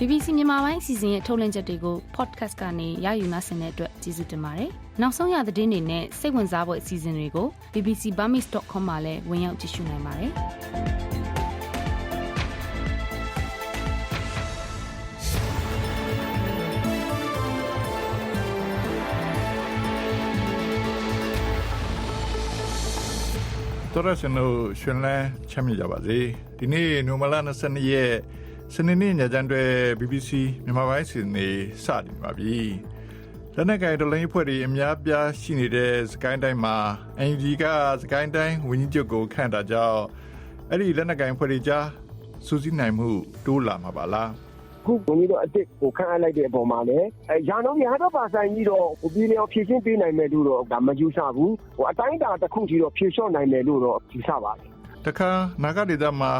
BBC မြန်မာပိုင်းအစီအစဉ်ရဲ့ထုတ်လွှင့်ချက်တွေကို podcast ကနေရယူနိုင်တဲ့အတွက်ကျေးဇူးတင်ပါတယ်။နောက်ဆုံးရသတင်းတွေနဲ့စိတ်ဝင်စားဖို့အစီအစဉ်တွေကို bbcburmese.com မှာလည်းဝင်ရောက်ကြည့်ရှုနိုင်ပါတယ်။။တော်ရစနုရှင်လန်းချမ်းမြေကြပါစေ။ဒီနေ့နိုမလာ22ရက် စနေနေ့ညချမ်းတွေ BBC မြန်မာပိုင်းစီနေစတင်ပါပြီ။လက်နက်ကင်ဒလိန်ဖွဲ့တွေအများပြားရှိနေတဲ့စကိုင်းတိုင်းမှာ NUG ကစကိုင်းတိုင်းဝင်းကြီးချုပ်ကိုခန့်တာကြောင့်အဲ့ဒီလက်နက်ကင်ဖွဲ့တွေကြားစူးစီးနိုင်မှုတိုးလာမှာပါလား။ခုဘုံကြီးတော့အစ်စ်ကိုခန့်အပ်လိုက်တဲ့အပေါ်မှာလည်းအဲရာနှုန်းရ100%ပါဆိုင်ကြီးတော့ဟိုပြည်လျော်ဖြည့်ရှင်းပေးနိုင်မယ်လို့တော့ဒါမယူဆဘူးဟိုအတိုင်းအတာတစ်ခုကြီးတော့ဖြည့်လျှော့နိုင်မယ်လို့တော့ယူဆပါတယ်တခါနာဂဒေသမှာ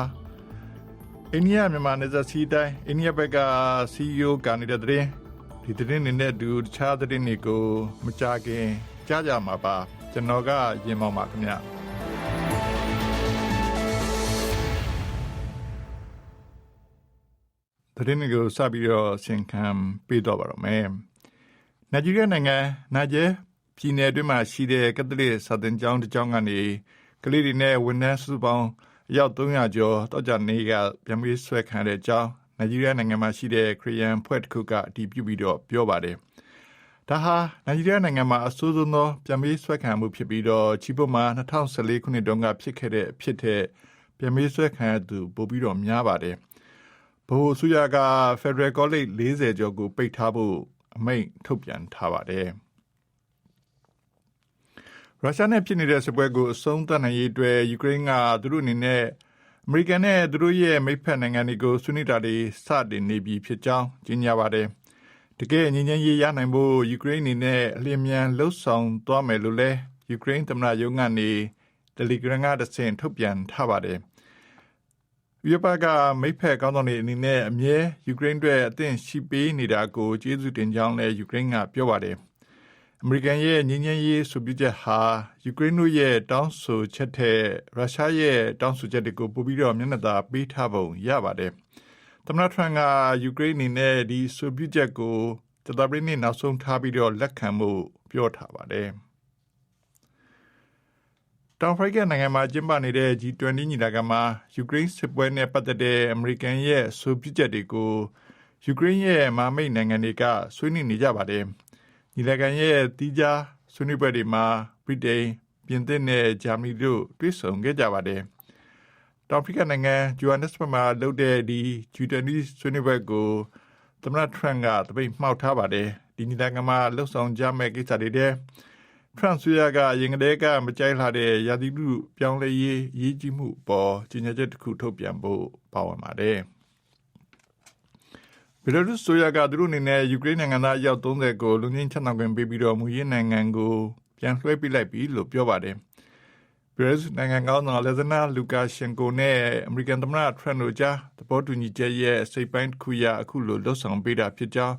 အိန္ဒိယမြန်မာနယ်စပ်စီးတိုင်းအိန္ဒိယဘက်က CEO ကနေတဲ့တဲ့ဒီတဲ့နေနဲ့ဒူတခြားတဲ့တွေကိုမကြခင်ကြားကြမှာပါကျွန်တော်ကရင်မောင်ပါခင်ဗျတဲ့နေကိုစပြီးတော့ဆင်ခံပေးတော့ပါတော့မယ်နိုင်ဂျီးရီးယားနိုင်ငံနိုင်ဂျယ်ပြည်နယ်အတွင်းမှာရှိတဲ့ကက်သလစ်စာသင်ကျောင်းတစ်ကျောင်းကနေကလေးတွေနဲ့ဝန်ထမ်းစုပေါင်း အယောက်300ကျော်တောက်ကြနေကပြန်ပြီးဆွဲခံတဲ့အကြောင်းနိုင်ဂျီးရီးယားနိုင်ငံမှာရှိတဲ့ခရီးယန်ဖွဲ့တစ်ခုကအတည်ပြုပြီးတော့ပြောပါတယ်။ဒါဟာနိုင်ဂျီးရီးယားနိုင်ငံမှာအဆိုးဆုံးသောပြန်ပြီးဆွဲခံမှုဖြစ်ပြီးတော့ချီပုတ်မှာ2014ခုနှစ်တုန်းကဖြစ်ခဲ့တဲ့ဖြစ်တဲ့ပြန်ပြီးဆွဲခံရသူပိုပြီးတော့များပါတယ်။ဘိုးဆူရက Federal College 40ကျော်ကိုပိတ်ထားဖို့အမိန့်ထုတ်ပြန်ထားပါတယ်။ ရုရှားနဲ့ဖြစ်နေတဲ့စစ်ပွဲကိုအဆုံးသတ်နိုင်ရေးအတွက်ယူကရိန်းကသူတို့အနေနဲ့အမေရိကန်နဲ့သူတို့ရဲ့မိတ်ဖက်နိုင်ငံတွေကိုဆွေးနွေးတာတွေစတင်နေပြီဖြစ်ကြောင်းကြေညာပါတယ်။တကယ်ငြိမ်းချမ်းရေးရနိုင်ဖို့ယူကရိန်းအနေနဲ့အလျင်မြန်လှုပ်ဆောင်သွားမယ်လို့လည်းယူကရိန်းသမ္မတရုံးကနေ Telegram ကတဆင့်ထုတ်ပြန်ထားပါတယ်။ယူပကမိဖက်ကောင်းဆောင်တွေအနေနဲ့အမြဲယူကရိန်းအတွက်အသင့်ရှိပေးနေတာကိုကျေးဇူးတင်ကြောင်းလည်းယူကရိန်းကပြောပါတယ်။ အမေရိကန်ရဲ့ငြင်းငြင်းရေးဆိုပြချက်ဟာယူကရိန်းတို့ရဲ့တောင်းဆိုချက်တဲ့ရုရှားရဲ့တောင်းဆိုချက်တွေကိုပိုပြီးတော့မျက်နှာသာပေးထားပုံရပါတယ်။သမ္မတထရန့်ကယူကရိန်းအနေနဲ့ဒီဆိုပြချက်ကိုတသပရင်းနဲ့နောက်ဆုံးထားပြီးတော့လက်ခံမှုပြောထားပါတယ်။တောင်ဖရိကနိုင်ငံမှာကျင်းပနေတဲ့ G20 ညီလာခံမှာယူကရိန်းစစ်ပွဲနဲ့ပတ်သက်တဲ့အမေရိကန်ရဲ့ဆိုပြချက်တွေကိုယူကရိန်းရဲ့မာမိတ်နိုင်ငံတွေကဆွေးနွေးနေကြပါတယ်။ ညီလာခံရဲ့တီးခြားဆွေးနွေးပွဲတွေမှာဗြိတိန်ပြင်သစ်နဲ့ဂျာမနီတို့တွေ့ဆုံခဲ့ကြပါတယ်။တောင်အာဖရိကနိုင်ငံဂျိုဟန်နက်စ်ဘတ်မှာလုပ်တဲ့ဒီ G20 ဆွေးနွေးပွဲကိုသမ္မတထရန့်ကတပိတ်မှောက်ထားပါတယ်။ဒီညီလာခံမှာလှုပ်ဆောင်ကြမဲ့ကိစ္စတွေတဲ့ထရန့်ဆွေရကရင်ကလေးကမကြိုက်လာတဲ့ရာသီဥတုပြောင်းလဲရေးရေးကြီးမှုပေါ်ကြီးညာချက်တစ်ခုထုတ်ပြန်ဖို့ပါဝင်ပါတယ်။ ဘီလာရုစ်ဆိုရကသူတို့အနေနဲ့ယူကရိန်းနိုင်ငံသားအယောက်30ကိုလူငင်းချန်တော်ခွင့်ပေးပြီးတော့မူရင်းနိုင်ငံကိုပြန်လွှဲပေးလိုက်ပြီလို့ပြောပါတယ်။ဘီလာရုစ်နိုင်ငံကောင်းဆောင်လက်ဇနာလူကာရှင်ကိုနဲ့အမေရိကန်သမ္မတထရန့်တို့ကြားသဘောတူညီချက်ရဲ့စိတ်ပိုင်းတစ်ခုရအခုလိုလှုပ်ဆောင်ပေးတာဖြစ်ကြောင်း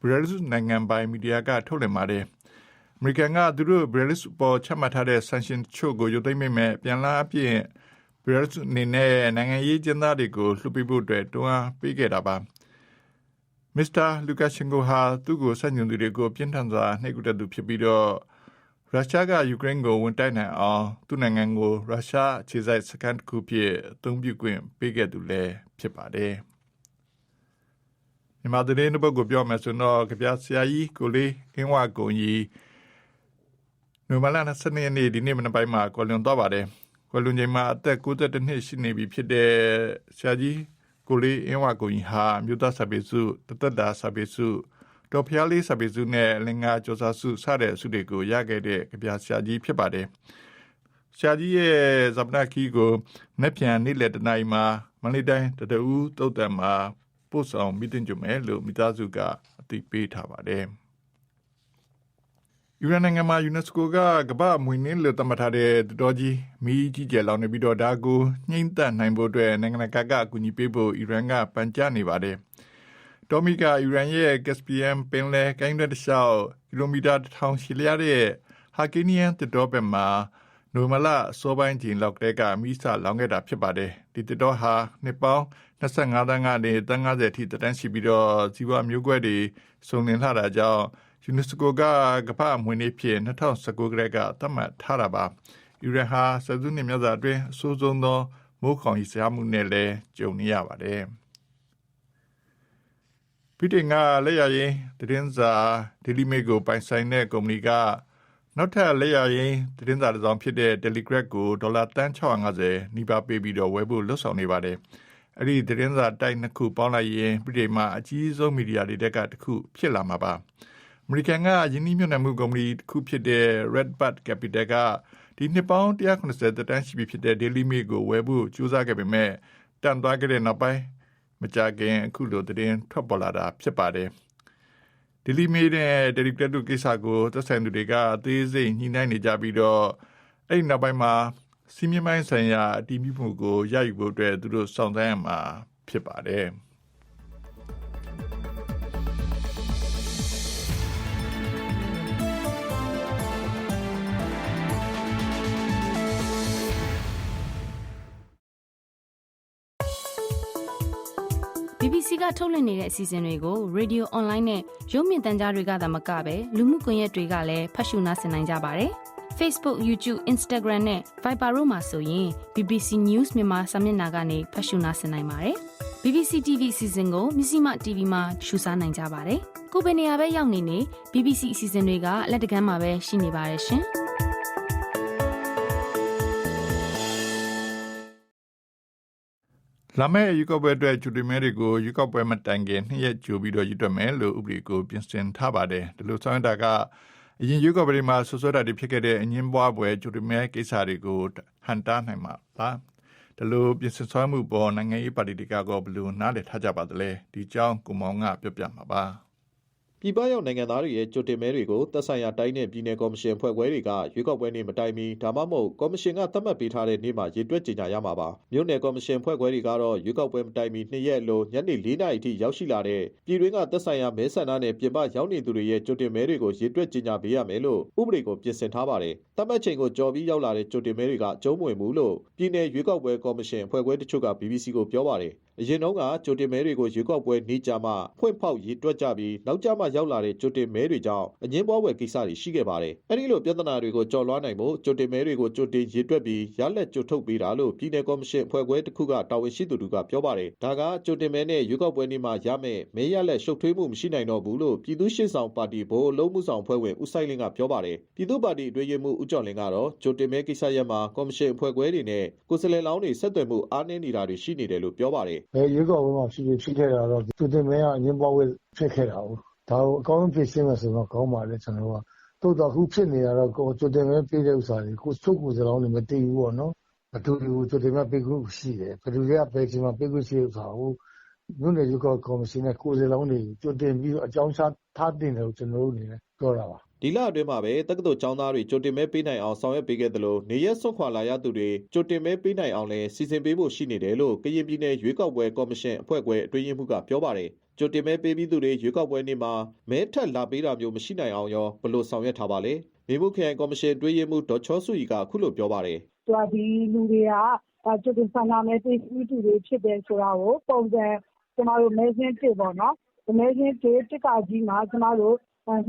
ဘီလာရုစ်နိုင်ငံပိုင်မီဒီယာကထုတ်လွှင့်ပါတယ်။အမေရိကန်ကသူတို့ဘီလာရုစ်ပေါ်ချမှတ်ထားတဲ့ sanction ချို့ကိုရုပ်သိမ်းမိမဲ့ပြန်လာအပြင်ဘီလာရုစ်အနေနဲ့နိုင်ငံရေးကျင်းသားတွေကိုလှုပ်ပေးဖို့အတွက်တွန်းအားပေးခဲ့တာပါ။ မစ္စတာလူကာရှင်ကိုဟာသူ့ကိုဆက်ညွန်သူတွေကိုပြင်းထန်စွာနှိပ်ကွပ်တဲ့သူဖြစ်ပြီးတော့ရုရှားကယူကရိန်းကိုဝန်တိုက်နိုင်အောင်သူ့နိုင်ငံကိုရုရှားခြေစိုက်စကန်တစ်ခုဖြစ်အသုံးပြုခွင့်ပေးခဲ့သူလည်းဖြစ်ပါတယ်။မြန်မာသတင်းတစ်ပုဒ်ကိုပြောမယ်ဆိုတော့ကြပြဆရာကြီးကိုလေးအင်းဝကုံကြီးနိုမလာ22ရက်နေ့ဒီနေ့မနက်ပိုင်းမှာကွယ်လွန်သွားပါတယ်။ကွယ်လွန်ချိန်မှာအသက်62နှစ်ရှိနေပြီဖြစ်တဲ့ဆရာကြီး ကိုလေးအင်းဝကိုကြီးဟာမြို့သားစာပေစုတသက်တာစာပေစုတော်ဖျားလေးစာပေစုနဲ့လင်္ကာကျော်စာစုစတဲ့စုတွေကိုရခဲ့တဲ့ကြပြဆရာကြီးဖြစ်ပါတယ်။ဆရာကြီးရဲ့ဇပနာခီကိုမက်ပြန်နေ့လက်တနိုင်မှာမန္တလေးတိုင်းတတူးတုတ်တံမှာပို့ဆောင်မိတင်ကြမယ်လို့မိသားစုကအသိပေးထားပါတယ်။ ယူရန်နိုင်ငံမှာ UNESCO ကကမ္ဘာမွေနှင်းလို့သတ်မှတ်ထားတဲ့တော်ကြီးမီးကြီးကျယ်လောင်နေပြီးတော့ဒါကိုနှိမ့်သက်နိုင်ဖို့အတွက်နိုင်ငံတကာကအကူအညီပေးဖို့အီရန်ကပန်ကြားနေပါတယ်။တော်မီကအီရန်ရဲ့ Caspian ပင်လယ်ကိုင်းတဲ့တစ်လျှောက်ကီလိုမီတာ1000ရှည်လျားတဲ့ဟာကီနီယန်တတော်ဘက်မှာနိုနိုမလာစောပိုင်းကျင်လောက်ကလေးကမိစလောင်းခဲ့တာဖြစ်ပါတယ်ဒီတတော်ဟာနှစ်ပေါင်း25တန်းကနေ30အထိတန်းရှိပြီးတော့ဇီဝမျိုးကွဲတွေစုံလင်လာတာကြောင့် UNESCO ကကမ္ဘာအမွေအနှစ်ဖြစ်2019ကလေးကသတ်မှတ်ထားတာပါယူရဟာစဇုနှစ်မြတ်စွာအတွင်းအဆိုးဆုံးသောမိုးခေါင်ရေးဆရာမှုနဲ့လည်းကြုံနေရပါတယ်ပြည်တင်ကလက်ရရင်တည်င်းစာဒေလီမေကိုပိုင်ဆိုင်တဲ့ကုမ္ပဏီကနောက်ထပ်လက်ရရင်တည်င်းစာတစ်စောင်ဖြစ်တဲ့ Telegram ကိုဒေါ်လာတန်း650နီးပါးပေးပြီးတော့ဝယ်ဖို့လှုပ်ဆောင်နေပါတယ်။အဲ့ဒီတည်င်းစာတိုက်နှစ်ခုပေါင်းလိုက်ရင်ပြည်တင်မှာအကြီးဆုံးမီဒီယာတွေတက်ကတစ်ခုဖြစ်လာမှာပါ။ အမေရိကန်ကယင်းနှိမ့်ညွတ်နယ်မှုကုမ္ပဏီတစ်ခုဖြစ်တဲ့ Redbird Capital ကဒီနှစ်ပေါင်း190တန်းရှိပြီဖြစ်တဲ့ Daily Mail ကိုဝယ်ဖို့ကြိုးစားခဲ့ပေမဲ့တန်သွားခဲ့တဲ့နောက်ပိုင်းမကြခင်အခုလိုသတင်းထွက်ပေါ်လာတာဖြစ်ပါတယ်။ Daily Mail နဲ့ Telegram တို့ကိစ္စကိုသက်ဆိုင်သူတွေကအသေးစိတ်ညှိနှိုင်းနေကြပြီးတော့အဲ့ဒီနောက်ပိုင်းမှာစီမင်းပိုင်းဆိုင်ရာအတည်ပြုမှုကိုရယူဖို့အတွက်သူတို့စောင့်ဆိုင်းရမှာဖြစ်ပါတယ်။ ထုတ်လွှင့်နေတဲ့အစီအစဉ်တွေကို Radio Online နဲ့ရုပ်မြင်သံကြားတွေကသာမကဘဲလူမှုကွန်ရက်တွေကလည်းဖတ်ရှုနားဆင်နိုင်ကြပါတယ်။ Facebook, YouTube, Instagram နဲ့ Viber တို့မှာဆိုရင် BBC News မြန်မာစာမျက်နှာကနေဖတ်ရှုနားဆင်နိုင်ပါတယ်။ BBC TV အစီအစဉ်ကိုမြစီမ TV မှာရှုစားနိုင်ကြပါတယ်။ကိုယ်ပင်နေရာပဲရောက်နေနေ BBC အစီအစဉ်တွေကလက်တကမ်းမှာပဲရှိနေပါတယ်ရှင်။ လာမယ့်ရွေးကောက်ပွဲအတွက်ကျူတင်မဲတွေကိုရွေးကောက်ပွဲမတိုင်ခင်နှစ်ရက်ကြိုပြီးတော့ရွေးတွက်မယ်လို့ဥပဒေကိုပြင်ဆင်ထားပါတယ်ဒီလိုဆောင်တာကအရင်ရွေးကောက်ပွဲမှာဆွဆွတာတွေဖြစ်ခဲ့တဲ့အငင်းပွားပွဲကျူတင်မဲကိစ္စတွေကိုဟန်တာနိုင်မှာလားဒီလိုပြင်ဆင်ဆောင်မှုပေါ်နိုင်ငံရေးပါတီတွေကကောဘယ်လိုနားလည်ထားကြပါသလဲဒီအကြောင်းကိုမောင်ကပြောပြမှာပါ ပြည်ပရောက်နိုင်ငံသားတွေရဲ့ကြိုတင်မဲတွေကိုသက်ဆိုင်ရာတိုင်းနဲ့ပြည်내ကော်မရှင်ဖွဲ့ခွဲတွေကရွေးကောက်ပွဲနေ့မတိုင်မီဒါမှမဟုတ်ကော်မရှင်ကသတ်မှတ်ပေးထားတဲ့နေ့မှာရေတွက်ကြေညာရမှာပါမြို့နယ်ကော်မရှင်ဖွဲ့ခွဲတွေကတော့ရွေးကောက်ပွဲမတိုင်မီနှစ်ရက်လိုညနေ၄နာရီထိရောက်ရှိလာတဲ့ပြည်တွင်းကသက်ဆိုင်ရာမဲဆန္ဒနဲ့ပြင်ပရောက်နေသူတွေရဲ့ကြိုတင်မဲတွေကိုရေတွက်ကြေညာပေးရမယ်လို့ဥပဒေကိုပြင်ဆင်ထားပါတယ်သတ်မှတ်ချိန်ကိုကြော်ပြီးရောက်လာတဲ့ကြိုတင်မဲတွေကအကျုံးမဝင်ဘူးလို့ပြည်내ရွေးကောက်ပွဲကော်မရှင်ဖွဲ့ခွဲတချို့က BBC ကိုပြောပါတယ် အရင်တုန်းကကြိုတင်မဲတွေကိုရွေးကောက်ပွဲနေကြမှာဖွင့်ဖောက်ရေတွက်ကြပြီးနောက်ကျမှရောက်လာတဲ့ကြိုတင်မဲတွေကြောင့်အငင်းပွားဝယ်ကိစ္စတွေရှိခဲ့ပါတယ်။အဲဒီလိုပြဿနာတွေကိုကြော်လွှားနိုင်ဖို့ကြိုတင်မဲတွေကိုကြိုတင်ရေတွက်ပြီးရလက်ကြိုထုတ်ပေးတာလို့ပြည်내ကော်မရှင်အဖွဲ့ခွဲတစ်ခုကတာဝန်ရှိသူတို့ကပြောပါတယ်။ဒါကကြိုတင်မဲနဲ့ရွေးကောက်ပွဲနေ့မှာရမယ်မဲရလက်ရှုပ်ထွေးမှုမရှိနိုင်တော့ဘူးလို့ပြည်သူ့ရှင်းဆောင်ပါတီဘိုးလုံးမှုဆောင်ဖွဲ့ဝင်ဦးဆိုင်လင်းကပြောပါတယ်။ပြည်သူ့ပါတီအတွင်းရေးမှူးဦးကျော်လင်းကတော့ကြိုတင်မဲကိစ္စရပ်မှာကော်မရှင်အဖွဲ့ခွဲတွေနဲ့ကိုယ်စားလှယ်လောင်းတွေဆက်သွယ်မှုအားနည်းနေတာတွေရှိနေတယ်လို့ပြောပါတယ်။ဘယ်ရွေးကောက်ပွဲမှာဖြစ်ဖြစ်ဖြစ်ခဲ့တာတော့ ကြိုတင်မဲကအငင်းပွားဝယ်ဖြစ်ခဲ့တာဟုတ်ဒါကိုအကောင်းဆုံးဖြည့်ရှင်းမယ်ဆိုတော့ ကောင်းပါလေကျွန်တော်ကတိုးတော့ခုဖြစ်နေတာတော့ကိုကြိုတင်မဲ့ပေးတဲ့ဥစ္စာတွေ ကိုချုပ်ကိုစလောင်းနေမတည်ဘူးပေါ့နော် ဘယ်သူတွေကို ကြိုတင်မဲ့ပေးခုရှိတယ် ဘယ်သူတွေကပဲချိန်မှာ ပေးခုရှိဥစ္စာကို မြို့နယ်ရွေးကောက်ကော်မရှင်နဲ့ ကိုယ်စားလောင်းတွေ ကြိုတင်ပြီးတော့ အကြောင်းချထားတင်တယ်လို့ ကျွန်တော်တို့အနေနဲ့ ပြောတာပါ ဒီလအတွင်းမှာပဲတက္ကသိုလ်ကျောင်းသားတွေကြိုတင်မဲပေးနိုင်အောင်ဆောင်ရွက်ပေးခဲ့တယ်လို့နေရက်စွန့်ခွာလာရသူတွေကြိုတင်မဲပေးနိုင်အောင်လည်းစီစဉ်ပေးဖို့ရှိနေတယ်လို့ကရင်ပြည်နယ်ရွေးကောက်ပွဲကော်မရှင်အဖွဲ့ခွဲအတွင်းရေးမှူးကပြောပါတယ်ကြိုတင်မဲပေးပြီးသူတွေရွေးကောက်ပွဲနေ့မှာမဲထက်လာပေးတာမျိုးမရှိနိုင်အောင်ရောဘယ်လိုဆောင်ရွက်ထားပါလဲမိမှုခရိုင်ကော်မရှင်တွဲရေးမှူးဒေါ်ချောစုရီကအခုလိုပြောပါတယ်သူကဒီလူတွေကကြိုတင်ဆန္ဒမဲပေးပြီးသူတွေဖြစ်တယ်ဆိုတာကိုပုံစံကျမတို့မဲစင်းတစ်ပေါ့နော် မဲစင်းတစ်တစ်ကကြီးမှာ ကျမတို့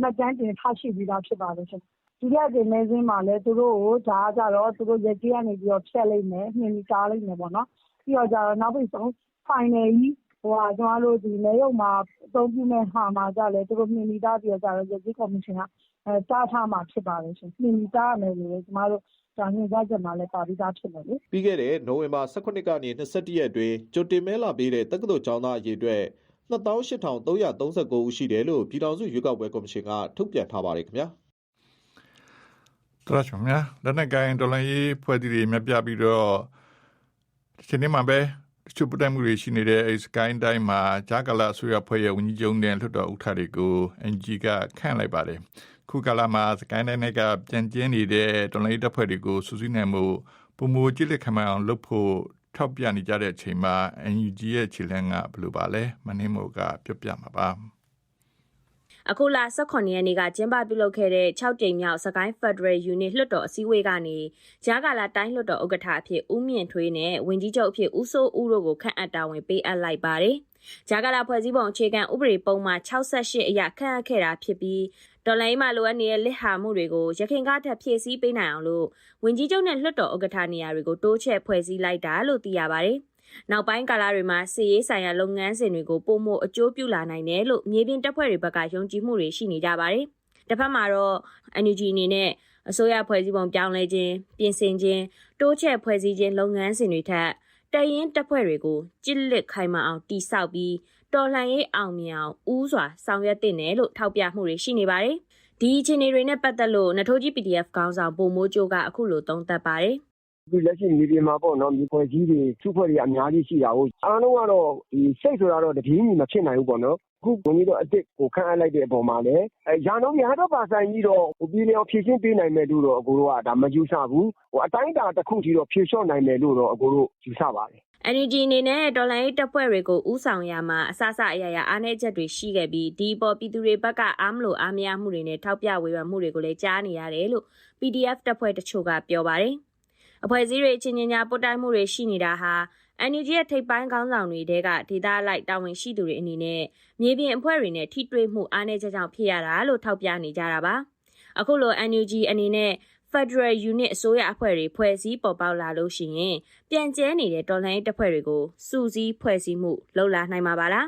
မှတ်တမ်းတင်ထားရှိပြီးသား ဖြစ်ပါတယ်ရှင်ဒုတိယကြိမ် မဲစင်းမှာလည်း သူတို့ကို ဒါကြတော့ သူတို့ရက်ကြီးကနေပြီးတော့ဖြတ်လိုက်မယ် နှင်းပြီးတားလိုက်မယ်ပေါ့နော် ပြီးတော့ကြတော့ နောက်ပြီးဆုံး final ကြီးဟိုဟာကျမတို့ဒီမဲရုံမှာ အသုံးပြုမဲ့ဟာမှာကြလဲသူတို့မြင်မိသား ပြီးတော့ကြတော့ရက်ကြီးကော်မရှင်ကအဲတားထားမှာ ဖြစ်ပါတယ်ရှင်မြင်မိသားရမယ်လို့ကျမတို့ဒါညွှန်ကြားချက်မှာလည်း ပါပြီးသား ဖြစ်တယ်လေ ပြီးခဲ့တဲ့ နိုဝင်ဘာ18ကနေ21ရက်အတွင်း ကြိုတင်မဲလာပေးတဲ့ တက္ကသိုလ်ကျောင်းသား အရေအတွက် 28,339ဦးရှိတယ်လို့ပြည်ထောင်စုရွေးကောက်ပွဲကော်မရှင်ကထုတ်ပြန်ထားပါတယ်ခင်ဗျာတရချမညာလက်နက်ကိုင်ဒေါ်လာရေးဖွဲ့စည်းတွေမြပြပြီးတော့ဒီနေ့မှပဲတချို့ပတ်မှုတွေရှိနေတဲ့အဲစကိုင်းတိုင်းမှာဂျာကလာဆိုရဖွဲ့ရဲ့ဝန်ကြီးချုပ်နဲ့လွှတ်တော်ဥက္ကဋ္ဌတွေကို NG ကခန့်လိုက်ပါတယ်ခုကလာမှာစကိုင်းတိုင်းကပြန်ကျင်းနေတဲ့ဒေါ်လာရေးတပ်ဖွဲ့တွေကိုစူးစီးနိုင်မှုပုံမူကြည့်လက်ခံမအောင်လုပ်ဖို့ ထောက်ပြနေကြတဲ့အချိန်မှာ NUG ရဲ့ခြေလှမ်းကဘယ်လိုပါလဲမနှင်းမို့ကပြောပြမှာပါအခုလ18ရက်နေ့ကကျင်းပပြုလုပ်ခဲ့တဲ့6ကြိမ်မြောက်စကိုင်း Federal Unit လွှတ်တော်အစည်းအဝေးကနေကြားကာလတိုင်းလွှတ်တော်ဥက္ကဋ္ဌအဖြစ်ဦးမြင့်ထွေးနဲ့ဝင်ကြီးချုပ်အဖြစ်ဦးစိုးဦးတို့ကိုခန့်အပ်တာဝန်ပေးအပ်လိုက်ပါတယ်။ဂျာကာလာဖွဲ့စည်းပုံအခြေခံဥပဒေပုံမှန်68အရခန့်အပ်ခဲ့တာဖြစ်ပြီး ဒေါ်လာမှာလိုအပ်နေတဲ့လက်ဟာမှုတွေကိုရခိုင်ကားထပ်ဖြည့်ဆည်းပေးနိုင်အောင်လို့ဝင်ကြီးချုပ်နဲ့လွှတ်တော်ဥက္ကဋ္ဌနေရာတွေကိုတိုးချဲ့ဖွဲ့စည်းလိုက်တာလို့သိရပါတယ်။နောက်ပိုင်းကာလတွေမှာစီရေးဆိုင်ရာလုပ်ငန်းစဉ်တွေကိုပုံမှုအကျိုးပြုလာနိုင်တယ်လို့မြေပြင်တပ်ဖွဲ့တွေဘက်ကယုံကြည်မှုတွေရှိနေကြပါတယ်။တစ်ဖက်မှာတော့ NUG အနေနဲ့အစိုးရဖွဲ့စည်းပုံပြောင်းလဲခြင်းပြင်ဆင်ခြင်းတိုးချဲ့ဖွဲ့စည်းခြင်းလုပ်ငန်းစဉ်တွေထက်တရင်တပ်ဖွဲ့တွေကိုကြစ်လက်ခိုင်မာအောင်တိစောက်ပြီး တော်လှန်ရေးအောင်မြင်အောင်ဦးစွာဆောင်ရွက်တင်တယ်လို့ထောက်ပြမှုတွေရှိနေပါတယ်။ဒီအခြေအနေတွေနဲ့ပတ်သက်လို့နထိုးကြီး PDF ခေါင်းဆောင်ပုံမိုးကျိုးကအခုလိုသုံးသပ်ပါတယ်။ဒီလက်ရှိမြေပြင်မှာပေါ့နော်မြေဖွဲ့ကြီးတွေစုဖွဲ့တွေအများကြီးရှိတာကိုအားလုံးကတော့ဒီစိတ်ဆိုတာတော့တပြေးညီမဖြစ်နိုင်ဘူးပေါ့နော်အခုဘုံကြီးတော့အစ်စ်ကိုခန့်အပ်လိုက်တဲ့အပေါ်မှာလည်းအဲရာနှုန်းရ100%ကြီးတော့ဟိုပြည်လျော်ဖြည့်ရှင်းပေးနိုင်မယ်လို့တော့အကိုတို့ကဒါမယူဆဘူးဟိုအတိုင်းအတာတစ်ခုထိတော့ဖြည့်လျှော့နိုင်မယ်လို့တော့အကိုတို့ယူဆပါတယ် NUG အနေနဲ့တော်လိုင်းရေးတပ်ဖွဲ့တွေကိုဥဆောင်ရမှာအစစအရာရာအားနည်းချက်တွေရှိခဲ့ပြီးဒီပေါ်ပြည်သူတွေဘက်ကအားမလို့အားမရမှုတွေနဲ့ထောက်ပြဝေဖန်မှုတွေကိုလည်းကြားနေရတယ်လို့ PDF တပ်ဖွဲ့တချို့ကပြောပါတယ်။အဖွဲ့အစည်းတွေအချင်းချင်းကြားပုတ်တိုက်မှုတွေရှိနေတာဟာ NUG ရဲ့ထိပ်ပိုင်းခေါင်းဆောင်တွေတဲကဒေသလိုက်တာဝန်ရှိသူတွေအနေနဲ့မြေပြင်အဖွဲ့တွေနဲ့ထိတွေ့မှုအားနည်းချက်ကြောင့်ဖြစ်ရတာလို့ထောက်ပြနေကြတာပါ။အခုလို NUG အနေနဲ့ Federal Unit အစိုးရအဖွဲ့တွေဖွဲ့စည်းပေါ်ပေါက်လာလို့ရှိရင်ပြန်ကျဲနေတဲ့တော်လှန်ရေးတပ်ဖွဲ့တွေကိုစူးစီးဖွဲ့စည်းမှုလှုပ်လာနိုင်မှာပါလား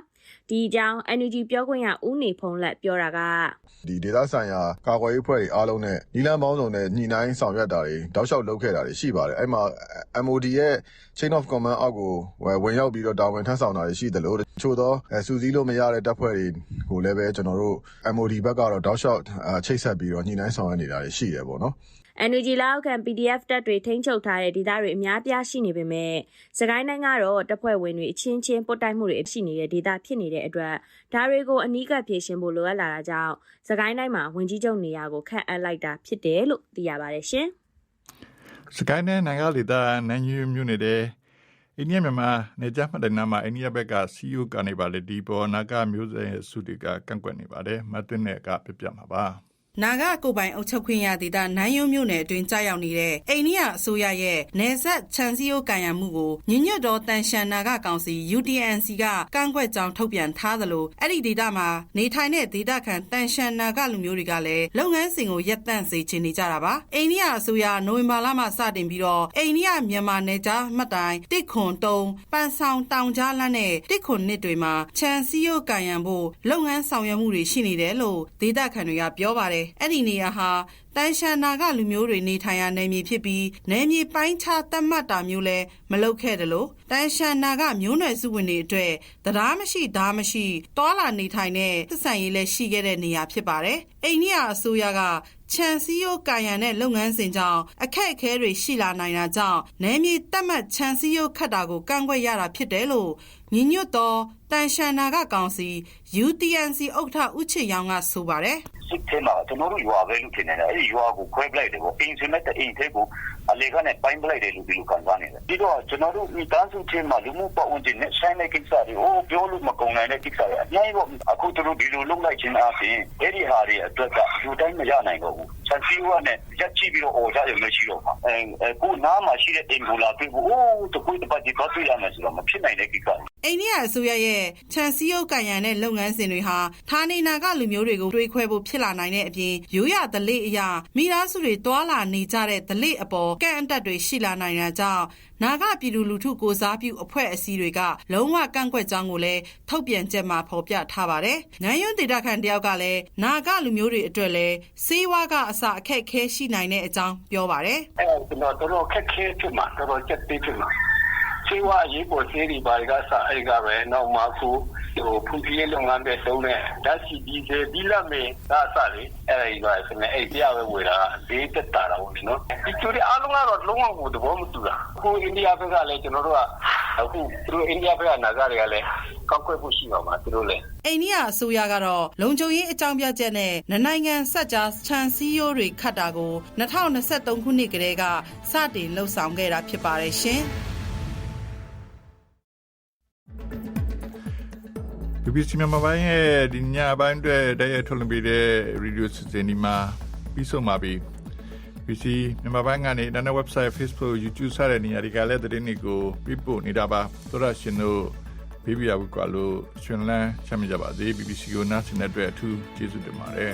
ဒီအကြောင်း NUG ပြောခွင့်ရဦးနေဖုံးလက်ပြောတာကဒီဒေသဆိုင်ရာကာကွယ်ရေးအဖွဲ့တွေအားလုံးနဲ့နီလန်းပေါင်းစုံနဲ့ညှိနှိုင်းဆောင်ရွက်တာတွေတောက်လျှောက်လုပ်ခဲ့တာတွေရှိပါတယ်အဲ့မှာ MOD ရဲ့ chain of command အောက်ကိုဝင်ရောက်ပြီးတော့တာဝန်ထမ်းဆောင်တာတွေရှိတယ်လို့တချို့သောစူးစီးလို့မရတဲ့တပ်ဖွဲ့တွေကိုလည်းပဲကျွန်တော်တို့ MOD ဘက်ကတော့တောက်လျှောက်ချိတ်ဆက်ပြီးတော့ညှိနှိုင်းဆောင်ရွက်နေတာတွေရှိတယ်ပေါ့နော် NUG လောက်ခံ PDF တပ်တွေထိန်းချုပ်ထားတဲ့ဒေသတွေအများပြားရှိနေပေမဲ့စကိုင်းတိုင်းကတော့တပ်ဖွဲ့ဝင်တွေအချင်းချင်းပုတ်တိုက်မှုတွေရှိနေတဲ့ဒေသဖြစ်နေတဲ့အတွက်ဒါတွေကိုအနီးကပ်ဖြေရှင်းဖို့လိုအပ်လာတာကြောင့်စကိုင်းတိုင်းမှာဝင်ကြီးချုပ်နေရာကိုခန့်အပ်လိုက်တာဖြစ်တယ်လို့သိရပါတယ်ရှင်။စကိုင်းနဲ့နိုင်ငံလေတာနန်ယူမြို့နယ်အိန္ဒိယမြန်မာနေကြမှတ်တဲ့နာမှာအိန္ဒိယဘက်ကစီယိုကနေပါလေဒီပေါ်နာကမျိုးစဲစုတွေကကန့်ကွက်နေပါတယ်မတ်တင်နဲ့ကပြပြမှာပါ နာဂကိုပိုင်အုပ်ချုပ်ခွင့်ရဒေသနိုင်ယုံမြို့နယ်အတွင်းကြာရောက်နေတဲ့အိန္ဒိယအစိုးရရဲ့နယ်စပ်ချန်စီယိုကန်ရမှုကိုညညွတ်တော်တန်ရှန်နာဂကောင်စီ UTNC ကကန့်ကွက်ကြောင်းထုတ်ပြန်ထားသလိုအဲ့ဒီဒေသမှာနေထိုင်တဲ့ဒေသခံတန်ရှန်နာဂလူမျိုးတွေကလည်းလုပ်ငန်းစဉ်ကိုရပ်တန့်စေချင်နေကြတာပါအိန္ဒိယအစိုးရနိုဝင်ဘာလမှစတင်ပြီးတော့အိန္ဒိယမြန်မာနယ်ကြားမှတ်တိုင်တစ်ခွန်တုံပန်ဆောင်တောင်ကြားလမ်းနဲ့တစ်ခွန်နှစ်တွေမှာချန်စီယိုကန်ရဖို့လုပ်ငန်းဆောင်ရွက်မှုတွေရှိနေတယ်လို့ဒေသခံတွေကပြောပါတယ်အဲ့ဒီနေရာဟာ တန်ရှန်နာကလူမျိုးတွေနေထိုင်ရာနယ်မြေဖြစ်ပြီးနယ်မြေပိုင်းခြားသတ်မှတ်တာမျိုးလဲမလုပ်ခဲ့တယ်လို့တန်ရှန်နာကမျိုးနွယ်စုဝင်တွေအတွက်တရားမရှိဓာမရှိတောလာနေထိုင်တဲ့သစ္စာရေးလဲရှိခဲ့တဲ့နေရာဖြစ်ပါတယ်အိန္ဒိယအစိုးရကချန်စီယိုကာယံတဲ့လုပ်ငန်းစဉ်ကြောင့်အခက်အခဲတွေရှိလာနိုင်တာကြောင့်နယ်မြေတက်မှတ်ချန်စီယိုခတ်တာကိုကန့်ကွက်ရတာဖြစ်တယ်လို့ညီညွတ်သောတန်ရှန်နာကကောင်စီ UTNC ဥက္ကဋ္ဌဦးချစ်ရောင်ကဆိုပါတယ်စစ်ထဲမှာကျွန်တော်တို့ရွာပဲလို့ထင်တယ်အဲ့ဒီရွာကိုခွဲပလိုက်တယ်ပေါ့အိမ်စမဲ့တဲ့အိမ်ထဲကိုအလေကနဲ့ပိုင်းပလိုက်တယ်လို့ဒီလိုခံစားနေတယ်ပြီးတော့ကျွန်တော်တို့မိသားစုချင်းမှာလူမှုပတ်ဝန်းကျင်နဲ့ဆိုင်တဲ့ကိစ္စတွေဟိုပြောလို့မကုန်နိုင်တဲ့ကိစ္စတွေအများကြီးပေါ့အခုတို့ဒီလိုလုပ်လိုက်ခြင်းအပြင်အဲ့ဒီဟာတွေအတွက်ကလူတိုင်းမရနိုင်တော့ဘူးဆန်စီဝါနဲ့ရက်ကြည့်ပြီးတော့အော်ကြရမရှိတော့ပါအဲကိုနားမှာရှိတဲ့အိမ်ကိုလာပြီးဟိုတကွေးတပတ်ဒီတော့တွေ့ရမယ်ဆိုတော့မဖြစ်နိုင်တဲ့ကိစ္စ အိန္ဒိယအစိုးရရဲ့ခြံစည်းရုပ်ကန်ရံတဲ့လုပ်ငန်းစဉ်တွေဟာဌာနေနာကလူမျိုးတွေကိုတွေးခွဲဖို့ဖြစ်လာနိုင်တဲ့အပြင်ရိုးရဒလိအရာမိသားစုတွေတွာလာနေကြတဲ့ဒလိအပေါ်ကန့်အတက်တွေရှိလာနိုင်တာကြောင့်နာဂပြည်သူလူထုကိုစားပြုအဖွဲ့အစည်းတွေကလုံးဝကန့်ကွက်ကြောင်းကိုလည်းထုတ်ပြန်ချက်မှာဖော်ပြထားပါတယ်။နိုင်ယွန်းဒေတာခန်တယောက်ကလည်းနာဂလူမျိုးတွေအတွက်လည်းစေးဝါကအစအခက်ခဲရှိနိုင်တဲ့အကြောင်းပြောပါတယ်။။အဲကျွန်တော်တော်တော်ခက်ခဲဖြစ်မှာတော်တော်ကြက်သေးဖြစ်မှာ စေဝါရေးပေါ်စေးတွေပါကစ အဲ့ကပဲ နောက်မှခုဟိုဖူဖီးလုပ်ငန်းပဲသုံးတဲ့ ဓာတ်စီဒီဇယ်ဒီလက်မေကစလေ အဲ့ဒီပါဆိုနေအဲ့ပြပဲဝေတာ ဈေးတက်တာတော့နော်ဒီကျိုးတွေအားလုံးကတော့ လုံးဝကို သဘောမတူတာ အခု အိန္ဒိယဘက်ကလည်း ကျွန်တော်တို့က အခု သူတို့ အိန္ဒိယဘက်က နာဂတွေကလည်းကောက်ွက်ဖို့ရှိပါမှာသူတို့လည်း အိန္ဒိယအစိုးရကတော့ လုံခြုံရေးအကြောင်းပြချက်နဲ့နနိုင်ငံဆက်ကြား ခြံစည်းရိုးတွေခတ်တာကို2023ခုနှစ်ကတည်းက စတင်လှုပ်ဆောင်ခဲ့တာဖြစ်ပါတယ်ရှင်။ BBC မြန်မာပိုင်းရဲ့ဒီညပိုင်းအတွက်တရထုတ်လွှင့်ပေးတဲ့ radio စီစဉ်ဒီမှာပြီးဆုံးပါပြီ BBC မြန်မာပိုင်းကနေ internet website Facebook YouTube စတဲ့နေရာတွေကလည်းသတင်းတွေကိုပြပို့နေတာပါသောရရှင်တို့ဘေးဘီယာဝီကွာလို့ရှင်လန်းချမ်းမြေ့ကြပါစေ BBC ကိုနားဆင်တဲ့အတွက်အထူးကျေးဇူးတင်ပါတယ်